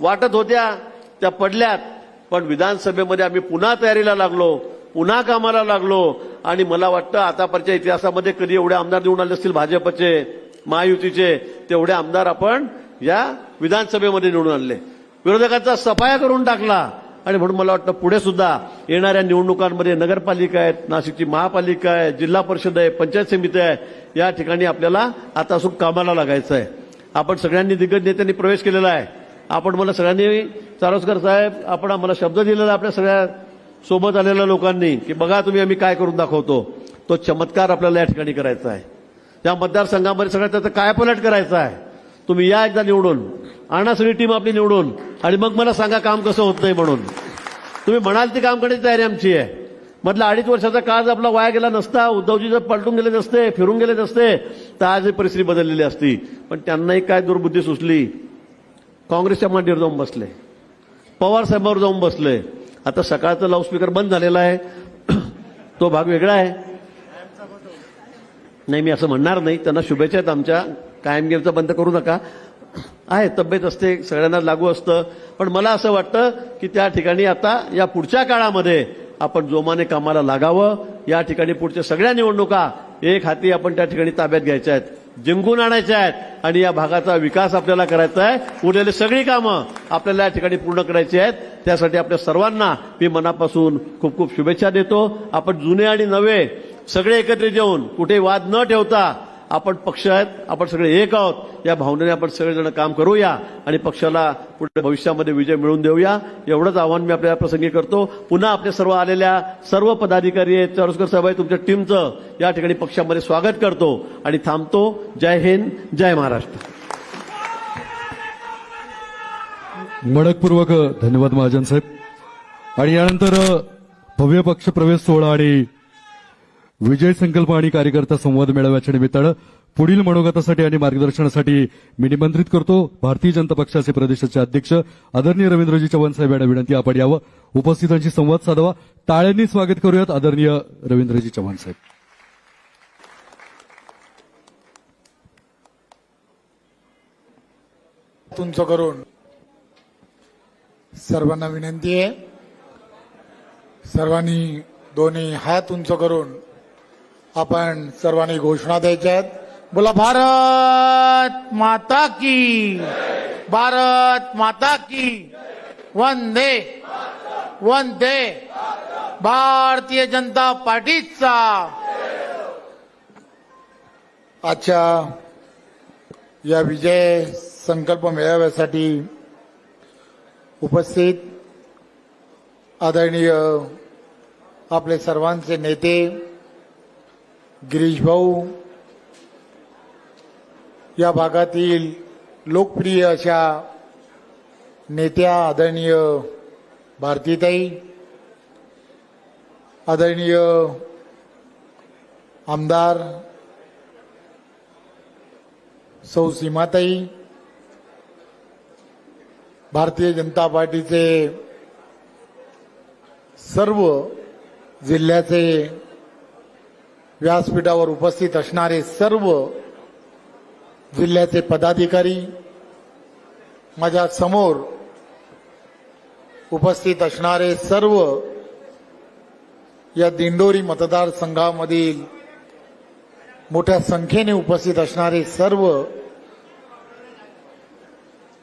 वाटत होत्या त्या पडल्यात. पण विधानसभेमध्ये आम्ही पुन्हा तयारीला लागलो पुन्हा कामाला लागलो. आणि मला वाटतं आतापर्यंतच्या इतिहासामध्ये कधी एवढे आमदार निवडून आले असतील भाजपचे महायुतीचे तेवढे आमदार आपण या विधानसभेमध्ये निवडून आणले. विरोधकांचा सफाया करून टाकला. आणि म्हणून मला वाटतं पुढे सुद्धा येणाऱ्या निवडणुकांमध्ये नगरपालिका आहेत नाशिकची महापालिका आहे जिल्हा परिषद आहे पंचायत समिती आहे या ठिकाणी आपल्याला आता असून कामाला लागायचं आहे. आपण सगळ्यांनी दिग्गज नेत्यांनी प्रवेश केलेला आहे. आपण मला सगळ्यांनी चारोसकर साहेब. आपण आम्हाला शब्द दिलेला आपल्या सगळ्या सोबत आलेल्या लोकांनी की बघा तुम्ही आम्ही काय करून दाखवतो. तो चमत्कार आपल्याला या ठिकाणी करायचा आहे. त्या मतदारसंघामध्ये सगळ्यात त्याचं कायपलट करायचं आहे. तुम्ही या एकदा निवडून आणा सगळी टीम आपली निवडून आणि मग मला सांगा काम कसं होत नाही म्हणून. तुम्ही म्हणाल ती काम करण्याची तयारी आमची आहे. मधला अडीच वर्षाचा काळ आपला वाया गेला नसता उद्धवजी जर पलटून गेले नसते फिरून गेले नसते तर आज ही परिस्थिती बदललेली असती. पण त्यांनाही काय दुर्बुद्धी सुचली? काँग्रेसच्या मांडीवर जाऊन बसले. पवार साहेबांवर जाऊन बसले. आता सकाळचं लाऊडस्पीकर बंद झालेला आहे. तो भाग वेगळा आहे. नाही मी असं म्हणणार नाही. त्यांना शुभेच्छा आहेत आमच्या. कायमगिरीचं बंद करू नका. आहे तब्येत असते. सगळ्यांना लागू असतं. पण मला असं वाटतं की त्या ठिकाणी आता या पुढच्या काळामध्ये आपण जोमाने कामाला लागावं. या ठिकाणी पुढच्या सगळ्या निवडणुका एक हाती आपण त्या ठिकाणी ताब्यात घ्यायच्या आहेत. जिंकून आणायच्या आहेत. आणि या भागाचा विकास आपल्याला करायचा आहे. उरलेली सगळी कामं आपल्याला या ठिकाणी पूर्ण करायची आहेत. त्यासाठी आपल्या सर्वांना मी मनापासून खूप खूप शुभेच्छा देतो. आपण जुने आणि नवे सगळे एकत्रित येऊन कुठे वाद न ठेवता आपण पक्ष आहेत आपण सगळे एक आहोत. या भावनेने आपण सगळेजण काम करूया आणि पक्षाला पुढे भविष्यामध्ये विजय मिळवून देऊया. एवढंच आव्हान मी आपल्या प्रसंगी करतो. पुन्हा आपल्या सर्व आलेल्या सर्व पदाधिकारी आहेत. चारोस्कर साहेब आहे तुमच्या टीमचं या ठिकाणी पक्षामध्ये स्वागत करतो आणि थांबतो. जय हिंद जय महाराष्ट्र. मडकपूर्वक धन्यवाद महाजन साहेब. आणि यानंतर भव्य पक्ष प्रवेश सोहळा आणि विजय संकल्प आणि कार्यकर्ता संवाद मेळाव्याच्या निमित्तानं पुढील मनोगतासाठी आणि मार्गदर्शनासाठी मी निमंत्रित करतो. भारतीय जनता पक्षाचे प्रदेशाचे अध्यक्ष आदरणीय रवींद्रजी चव्हाण साहेब यांना विनंती आपण यावं. उपस्थितांशी संवाद साधावा. टाळ्यांनी स्वागत करूयात आदरणीय रवींद्रजी चव्हाण साहेब. तुमचं करून सर्वांना विनंती आहे. सर्वांनी दोन्ही हात उंच करून आपण सर्वांनी घोषणा द्यायच्या आहेत बोला भारत माता की भारत माता की वंदे वंदे भारतीय जनता पार्टीचा. आजच्या या विजय संकल्प मेळाव्यासाठी उपस्थित आदरणीय आपले सर्वांचे नेते गिरीश भाऊ या भागातील लोकप्रिय अशा नेत्या आदरणीय भारतीताई आदरणीय आमदार सौ सीमाताई भारतीय जनता पार्टीचे सर्व जिल्ह्याचे व्यासपीठावर उपस्थित असणारे सर्व जिल्ह्याचे पदाधिकारी माझ्यासमोर उपस्थित असणारे सर्व या दिंडोरी मतदारसंघामधील मोठ्या संख्येने उपस्थित असणारे सर्व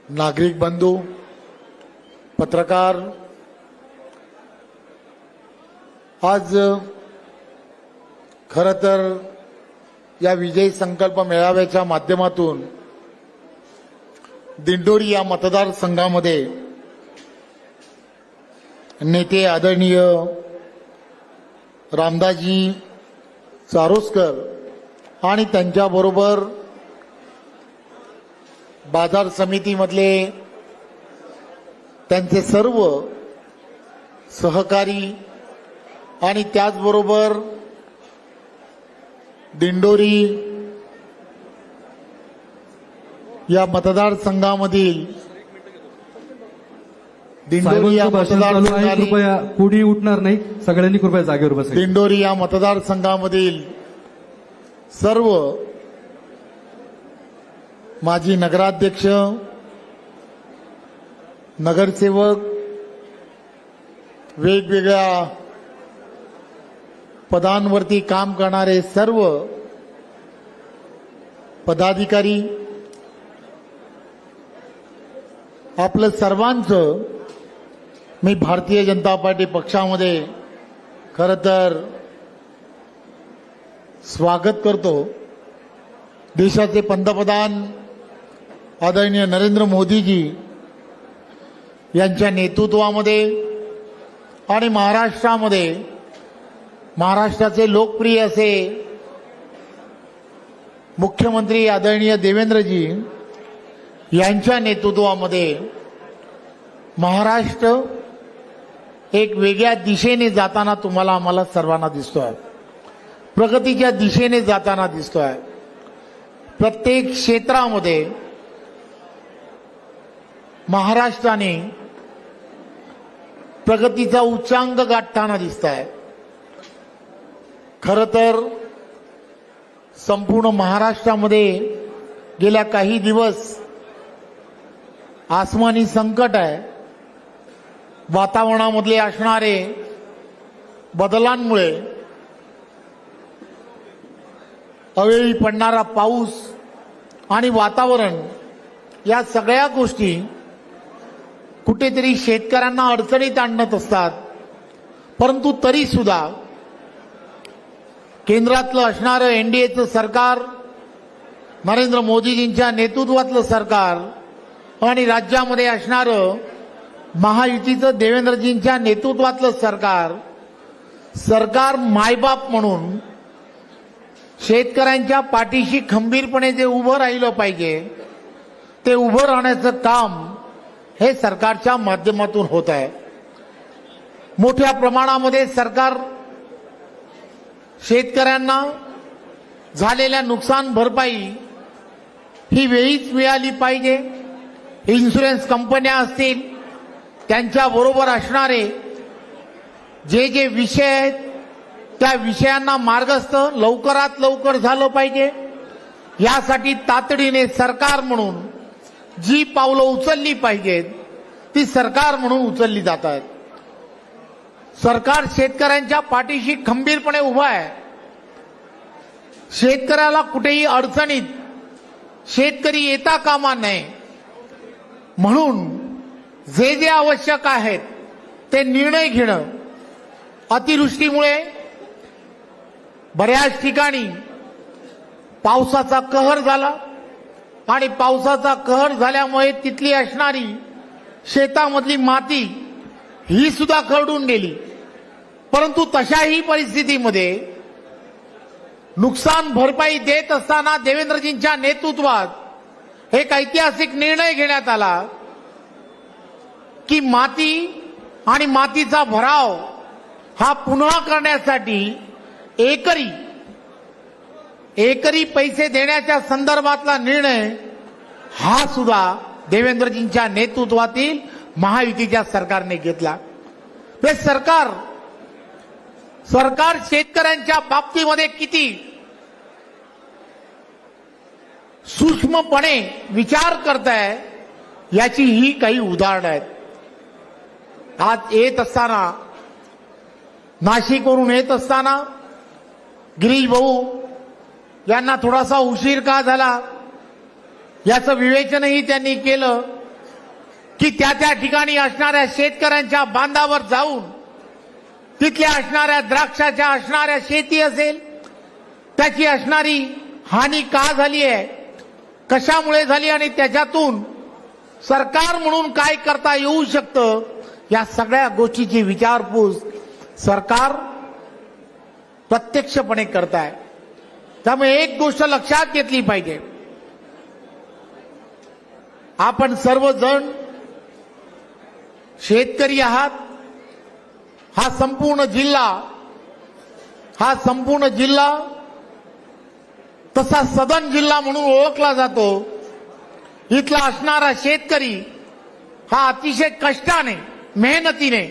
नागरिक बंधू पत्रकार आज खरं तर या विजयी संकल्प मेळाव्याच्या माध्यमातून दिंडोरी या मतदारसंघामध्ये नेते आदरणीय रामदासजी चारोस्कर आणि त्यांच्याबरोबर बाजार समितीमधले त्यांचे सर्व सहकारी आणि त्याचबरोबर दिंडोरी या मतदारसंघामधील दिंडोरी या मतदारसंघातील कृपया कुणी उठणार नाही. सगळ्यांनी कृपया जागेवर बसायचं दिंडोरी या मतदारसंघामधील सर्व माजी नगराध्यक्ष नगरसेवक वेगवेगळ्या पदांवरती काम करणारे सर्व पदाधिकारी आपलं सर्वांचं मी भारतीय जनता पार्टी पक्षामध्ये खरं तर स्वागत करतो. देशाचे पंतप्रधान आदरणीय नरेंद्र मोदीजी यांच्या नेतृत्वामध्ये आणि महाराष्ट्रामध्ये महाराष्ट्राचे लोकप्रिय असे मुख्यमंत्री आदरणीय देवेंद्रजी यांच्या नेतृत्वामध्ये महाराष्ट्र एक वेगळ्या दिशेने जाताना तुम्हाला आम्हाला सर्वांना दिसतोय. प्रगतीच्या दिशेने जाताना दिसतोय. प्रत्येक क्षेत्रामध्ये महाराष्ट्राने प्रगतीचा उच्चांक गाठताना दिसत आहे खरं तर संपूर्ण महाराष्ट्रामध्ये गेल्या काही दिवस आसमानी संकट आहे. वातावरणामधले असणारे बदलांमुळे अवेळी पडणारा पाऊस आणि वातावरण या सगळ्या गोष्टी कुठेतरी शेतकऱ्यांना अडचणीत आणत असतात. परंतु तरी सुद्धा केंद्रातलं असणारं एनडीएचं सरकार नरेंद्र मोदीजींच्या नेतृत्वातलं सरकार आणि राज्यामध्ये असणारं महायुतीचं देवेंद्रजींच्या नेतृत्वातलं सरकार सरकार मायबाप म्हणून शेतकऱ्यांच्या पाठीशी खंबीरपणे जे उभं राहिलं पाहिजे ते उभं राहण्याचं काम हे सरकारच्या माध्यमातून होत आहे. मोठ्या प्रमाणामध्ये सरकार शेतकऱ्यांना झालेल्या नुकसान भरपाई ही वेळीच मिळाली पाहिजे. इन्शुरन्स कंपन्या असतील त्यांच्याबरोबर असणारे जे जे विषय आहेत त्या विषयांना मार्गस्थ लवकरात लवकर झालं पाहिजे. यासाठी तातडीने सरकार म्हणून जी पावलं उचलली पाहिजेत ती सरकार म्हणून उचलली जात आहेत. सरकार शेतकऱ्यांच्या पाठीशी खंबीरपणे उभा आहे. शेतकऱ्याला कुठेही अडचणीत शेतकरी येता कामा नये. म्हणून जे जे आवश्यक आहेत ते निर्णय घेणं अतिवृष्टीमुळे बऱ्याच ठिकाणी पावसाचा कहर झाला आणि पावसाचा कहर झाल्यामुळे तिथली असणारी शेतामधली माती ही सुद्धा खरडून गेली. परंतु तशाही परिस्थितीमध्ये नुकसान भरपाई देत असताना देवेंद्रजींच्या नेतृत्वात एक ऐतिहासिक निर्णय घेण्यात आला की माती आणि मातीचा भराव हा पुन्हा करण्यासाठी एकरी एकरी पैसे देण्याच्या संदर्भातला निर्णय हा सुद्धा देवेंद्रजींच्या नेतृत्वातील महायुतीच्या सरकारने घेतला. हे सरकार सरकार शेतकऱ्यांच्या बाबतीमध्ये किती सूक्ष्मपणे विचार करत आहे याची ही काही उदाहरणं आहेत. आज येत असताना नाशिकवरून येत असताना गिरीश भाऊ यांना थोडासा उशीर का झाला? याचं विवेचनही त्यांनी केलं. की त्या त्या ठिकाणी असणाऱ्या शेतकऱ्यांच्या बांधावर जाऊन तिथल्या असणाऱ्या द्राक्षाच्या असणाऱ्या शेती असेल त्याची असणारी हानी का झाली आहे कशामुळे झाली आणि त्याच्यातून सरकार म्हणून काय करता येऊ शकतं या सगळ्या गोष्टीची विचारपूस सरकार प्रत्यक्षपणे करताय. त्यामुळे एक गोष्ट लक्षात घेतली पाहिजे. आपण सर्वजण शेतकरी आहात हा संपूर्ण जिल्हा हा संपूर्ण जिल्हा तसा सदन जिल्हा म्हणून ओळखला जातो. इथला असणारा शेतकरी हा अतिशय कष्टाने मेहनतीने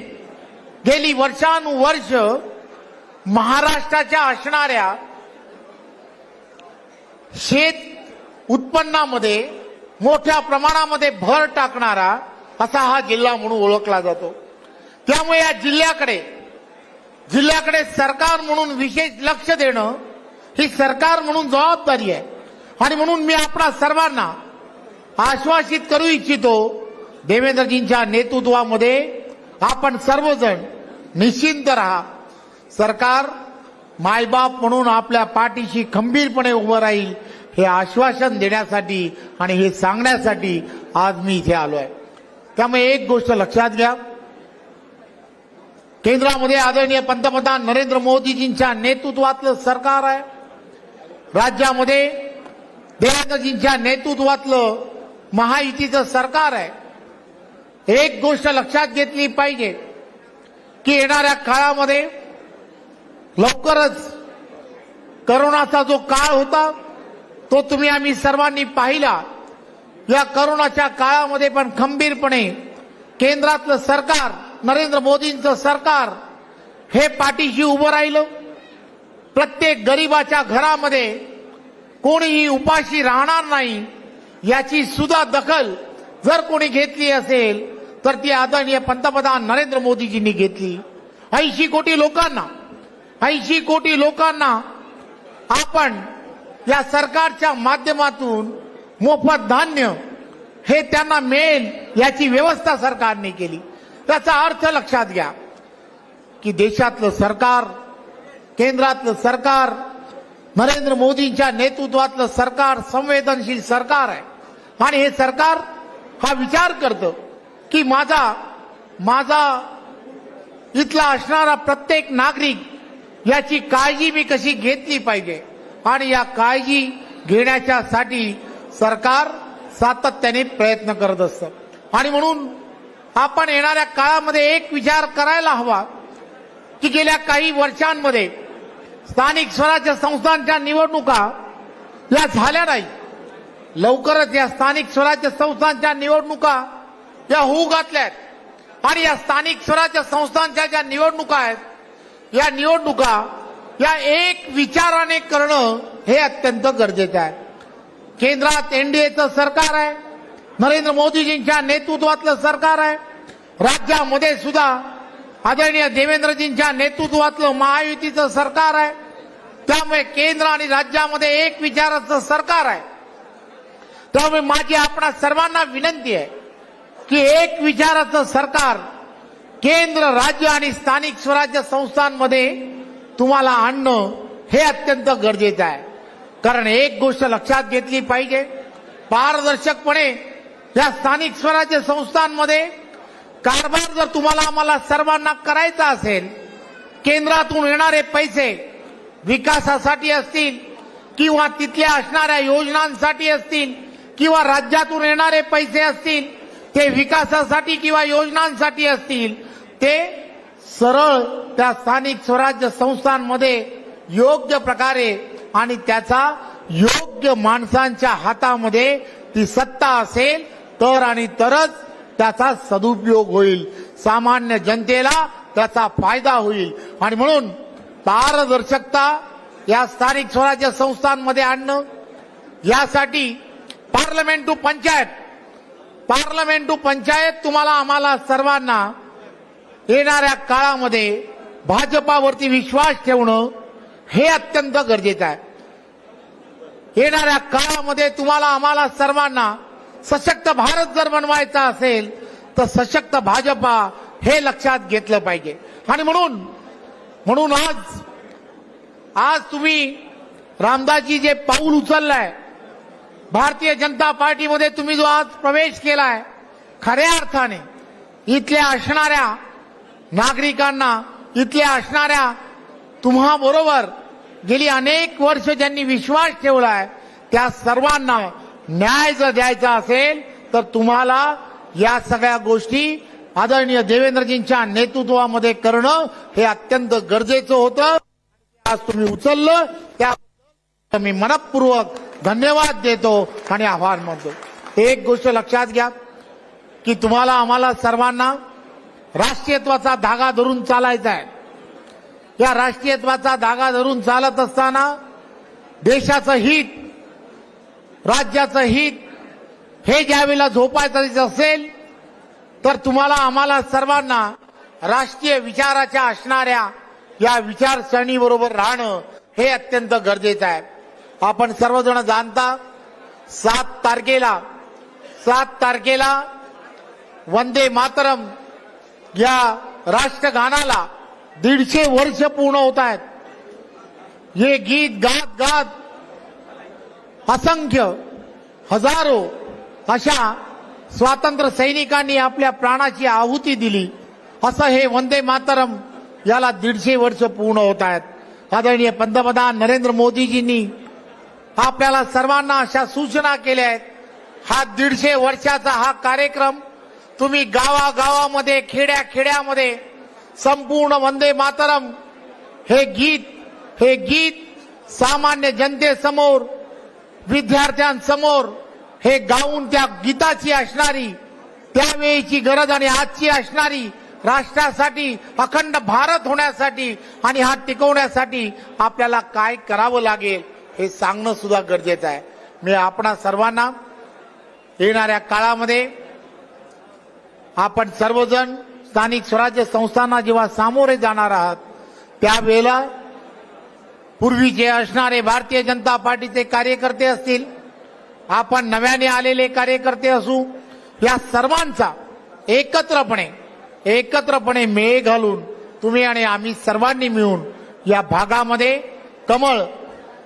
गेली वर्षानुवर्ष महाराष्ट्राच्या असणाऱ्या शेत उत्पन्नामध्ये मोठ्या प्रमाणामध्ये भर टाकणारा असा हा जिल्हा म्हणून ओळखला जातो. त्यामुळे या जिल्ह्याकडे जिल्ह्याकडे सरकार म्हणून विशेष लक्ष देणं ही सरकार म्हणून जबाबदारी आहे. आणि म्हणून मी आपणा सर्वांना आश्वासित करू इच्छितो देवेंद्रजींच्या नेतृत्वामध्ये आपण सर्वजण निश्चिंत राहा. सरकार मायबाप म्हणून आपल्या पाठीशी खंबीरपणे उभं राहील हे आश्वासन देण्यासाठी आणि हे सांगण्यासाठी आज मी इथे आलो आहे त्यामुळे एक गोष्ट लक्षात घ्या. केंद्रामध्ये आदरणीय पंतप्रधान नरेंद्र मोदीजींच्या नेतृत्वातलं सरकार आहे. राज्यामध्ये देवेंद्रजींच्या नेतृत्वातलं महायुतीचं सरकार आहे. एक गोष्ट लक्षात घेतली पाहिजे की येणाऱ्या काळामध्ये लवकरच करोनाचा जो काळ होता तो तुम्ही आम्ही सर्वांनी पाहिला. या करोनाच्या काळामध्ये पण खंबीरपणे केंद्रातलं सरकार नरेंद्र मोदींचं सरकार हे पाठीशी उभं राहिलं. प्रत्येक गरीबाच्या घरामध्ये कोणीही उपाशी राहणार नाही याची सुद्धा दखल जर कोणी घेतली असेल तर ती आदरणीय पंतप्रधान नरेंद्र मोदीजींनी घेतली. ऐंशी कोटी लोकांना ऐंशी कोटी लोकांना आपण या सरकारच्या माध्यमातून मोफत धान्य हे त्यांना मिळेल याची व्यवस्था सरकारने केली. त्याचा अर्थ लक्षात घ्या की देशातलं सरकार केंद्रातलं सरकार नरेंद्र मोदींच्या नेतृत्वातलं सरकार संवेदनशील सरकार आहे. आणि हे सरकार हा विचार करतं की माझा माझा इथला असणारा प्रत्येक नागरिक याची काळजी मी कशी घेतली पाहिजे. आणि या काळजी घेण्याच्यासाठी सरकार सातत्याने प्रयत्न करत असतं. आणि म्हणून आपण येणाऱ्या काळामध्ये एक विचार करायला हवा की गेल्या काही वर्षांमध्ये स्थानिक स्वराज्य संस्थांच्या निवडणुका या झाल्या नाही. लवकरच या स्थानिक स्वराज्य संस्थांच्या निवडणुका या होऊ घातल्या आहेत. आणि या स्थानिक स्वराज्य संस्थांच्या ज्या निवडणुका आहेत या निवडणुका या एक विचाराने करणं हे अत्यंत गरजेचं आहे. केंद्रात एनडीएचं सरकार आहे नरेंद्र मोदीजींच्या नेतृत्वातलं सरकार आहे राज्यामध्ये सुद्धा आदरणीय देवेंद्रजींच्या नेतृत्वातलं महायुतीचं सरकार आहे त्यामुळे केंद्र आणि राज्यामध्ये एक विचाराचं सरकार आहे. त्यामुळे माझी आपणा सर्वांना विनंती आहे की एक विचाराचं सरकार केंद्र राज्य आणि स्थानिक स्वराज्य संस्थांमध्ये तुम्हाला आणणं हे अत्यंत गरजेचं आहे. कारण एक गोष्ट लक्षात घेतली पाहिजे. पारदर्शकपणे या स्थानिक स्वराज्य संस्थांमध्ये कारभार जर तुम्हाला आम्हाला सर्वांना करायचा असेल केंद्रातून येणारे पैसे विकासासाठी असतील किंवा तिथल्या असणाऱ्या योजनांसाठी असतील किंवा राज्यातून येणारे पैसे असतील ते विकासासाठी किंवा योजनांसाठी असतील ते सरळ त्या स्थानिक स्वराज्य संस्थांमध्ये योग्य प्रकारे आणि त्याचा योग्य माणसांच्या हातामध्ये ती सत्ता असेल तर आणि तरच त्याचा सदुपयोग होईल. सामान्य जनतेला त्याचा फायदा होईल. आणि म्हणून पारदर्शकता या स्थानिक स्वराज्य संस्थांमध्ये आणणं यासाठी parliament to panchayat parliament to panchayat तुम्हाला आम्हाला सर्वांना येणाऱ्या काळामध्ये भाजपावरती विश्वास ठेवणं हे अत्यंत गरजेचं आहे. येणाऱ्या काळामध्ये तुम्हाला आम्हाला सर्वांना सशक्त भारत जर बनवायचा असेल तर सशक्त भाजपा हे लक्षात घेतलं पाहिजे. आणि म्हणून म्हणून आज आज तुम्ही रामदासजी जे पाऊल उचललंय भारतीय जनता पार्टीमध्ये तुम्ही जो आज प्रवेश केलाय खऱ्या अर्थाने इथल्या असणाऱ्या नागरिकांना इथल्या असणाऱ्या तुम्हा बरोबर गेली अनेक वर्ष ज्यांनी विश्वास ठेवलाय त्या सर्वांना न्याय जर द्यायचा असेल तर तुम्हाला या सगळ्या गोष्टी आदरणीय देवेंद्रजींच्या नेतृत्वामध्ये करणं हे अत्यंत गरजेचं होतं. आज तुम्ही उचललं त्या मी मनपूर्वक धन्यवाद देतो आणि आभार मानतो. एक गोष्ट लक्षात घ्या की तुम्हाला आम्हाला सर्वांना राष्ट्रीयत्वाचा धागा धरून चालायचा आहे. या राष्ट्रीयत्वाचा धागा धरून चालत असताना देशाचं हित राज्याचं हित हे ज्यावेळेला झोपायचं असेल तर तुम्हाला आम्हाला सर्वांना राष्ट्रीय विचाराच्या असणाऱ्या या विचारसरणीबरोबर राहणं हे अत्यंत गरजेचं आहे. आपण सर्वजण जाणता सात तारखेला सात तारखेला वंदे मातरम या राष्ट्रगानाला दीडशे वर्ष पूर्ण होत आहेत. हे गीत गात गात असंख्य हजारो अशा स्वातंत्र्य सैनिकांनी आपल्या प्राणाची आहुती दिली. असं हे वंदे मातरम याला दीडशे वर्ष पूर्ण होत आहेत. आदरणीय पंतप्रधान नरेंद्र मोदीजींनी आपल्याला सर्वांना अशा सूचना केल्या आहेत. हा दीडशे वर्षाचा हा कार्यक्रम तुम्ही गावागावामध्ये खेड्या खेड्यामध्ये संपूर्ण वंदे मातरम। हे गीत हे गीत सामान्य जनतेसमोर विद्यार्थ्यांसमोर हे गाऊन त्या गीताची असणारी त्यावेळीची गरज आणि आजची असणारी राष्ट्रासाठी अखंड भारत होण्यासाठी आणि हा टिकवण्यासाठी आपल्याला काय करावं लागेल हे सांगणं सुद्धा गरजेचं आहे. मी आपणा सर्वांना येणाऱ्या काळामध्ये आपण सर्वजण स्थानिक स्वराज्य संस्थांना जेव्हा सामोरे जाणार आहात त्यावेळेला पूर्वीचे असणारे भारतीय जनता पार्टीचे कार्यकर्ते असतील आपण नव्याने आलेले कार्यकर्ते असू या सर्वांचा एकत्रपणे एकत्रपणे मेळ घालून तुम्ही आणि आम्ही सर्वांनी मिळून या भागामध्ये कमळ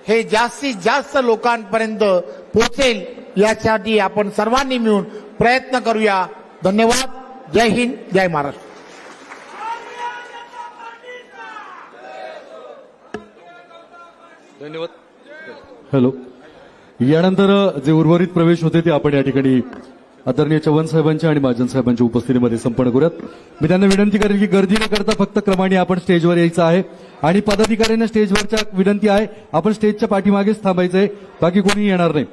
हे जास्तीत जास्त लोकांपर्यंत पोचेल यासाठी आपण सर्वांनी मिळून प्रयत्न करूया. धन्यवाद. जय हिंद जय महाराष्ट्र. धन्यवाद. हॅलो. यानंतर जे उर्वरित प्रवेश होते ते आपण या ठिकाणी आदरणीय चव्हाण साहेबांच्या आणि महाजन साहेबांच्या उपस्थितीमध्ये संपन्न करूयात. मी त्यांना विनंती करेन की गर्दी न करता फक्त क्रमाने आपण स्टेजवर यायचं आहे आणि पदाधिकाऱ्यांना स्टेजवरच्या विनंती आहे आपण स्टेजच्या पाठीमागेच थांबायचं आहे बाकी कोणी येणार नाही.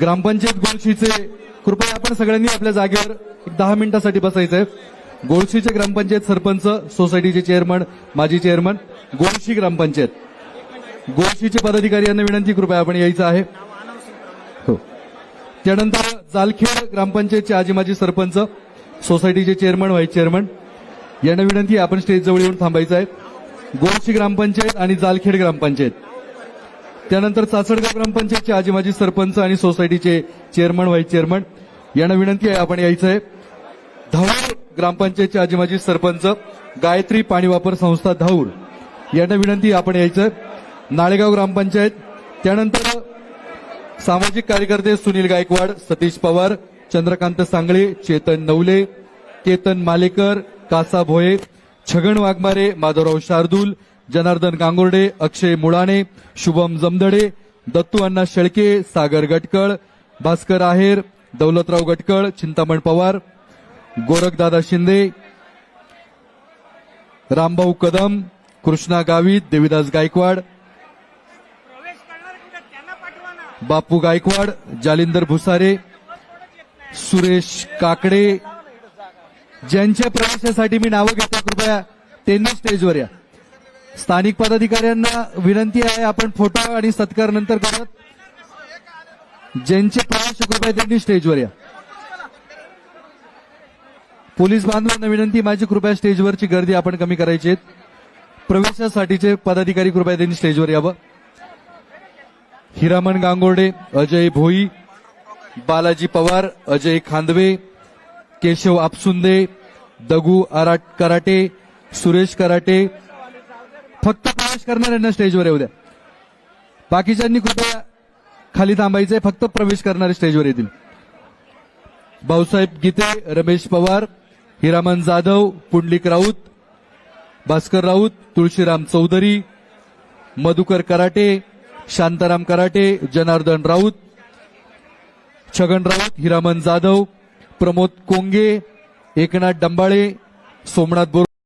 ग्रामपंचायत गोळशीचे कृपया आपण सगळ्यांनी आपल्या जागेवर एक दहा मिनिटासाठी बसायचंय. गोळशीचे ग्रामपंचायत सरपंच सोसायटीचे चेअरमन माजी चेअरमन गोळशी ग्रामपंचायत. गोळशीचे पदाधिकारी यांना विनंती कृपया आपण यायचं आहे. हो. त्यानंतर जालखेड ग्रामपंचायतचे आजी माजी सरपंच सोसायटीचे चेअरमन व्हाईस चेअरमन यांना विनंती आपण स्टेजजवळ येऊन थांबायचं आहे. गोळशी ग्रामपंचायत आणि जालखेड ग्रामपंचायत. त्यानंतर चाचडगाव ग्रामपंचायतचे आजी माजी सरपंच आणि सोसायटीचे चेअरमन व्हाईस चेअरमन. यांना विनंती आहे आपण यायचं आहे. धाऊर ग्रामपंचायतचे आजी माजी सरपंच गायत्री पाणी वापर संस्था धाऊर. यांना विनंती आपण यायचं आहे. नाळेगाव ग्रामपंचायत. त्यानंतर सामाजिक कार्यकर्ते सुनील गायकवाड सतीश पवार चंद्रकांत सांगळे चेतन नवले केतन मालेकर कासा भोये छगन वाघमारे माधवराव शार्दूल जनार्दन गांगुर्डे अक्षय मुळाणे शुभम जमदडे दत्तू अण्णा शेळके सागर गटकळ भास्कर आहेर दौलतराव गटकळ चिंतामण पवार गोरखदादा शिंदे रामभाऊ कदम कृष्णा गावित देविदास गायकवाड बापू गायकवाड जालिंदर भुसारे सुरेश काकडे. ज्यांच्या प्रवेशासाठी मी नावं घेतो कृपया त्यांनी स्टेजवर या. स्थानिक पदाधिकाऱ्यांना विनंती आहे आपण फोटो आणि सत्कार नंतर करत ज्यांचे प्रवेश कृपया त्यांनी स्टेजवर या. पोलीस बांधवांना विनंती माझी कृपया स्टेजवरची गर्दी आपण कमी करायची आहेत. प्रवेशासाठीचे पदाधिकारी कृपया त्यांनी स्टेजवर यावं. हिरामन गांगोर्डे अजय भोई बालाजी पवार अजय खांदवे केशव आपसुंदे दगू आराट कराटे सुरेश कराटे फक्त प्रवेश करणाऱ्यांना स्टेजवर येऊ द्या. बाकीच्यांनी कृपया खाली थांबायचंय फक्त प्रवेश करणारे स्टेजवर येतील. भाऊसाहेब गीते रमेश पवार हिरामन जाधव पुंडलिक राऊत भास्कर राऊत तुळशीराम चौधरी मधुकर कराटे शांताराम कराटे जनार्दन राऊत छगन राऊत हिरामन जाधव प्रमोद कोंगे एकनाथ डंबाळे सोमनाथ बोर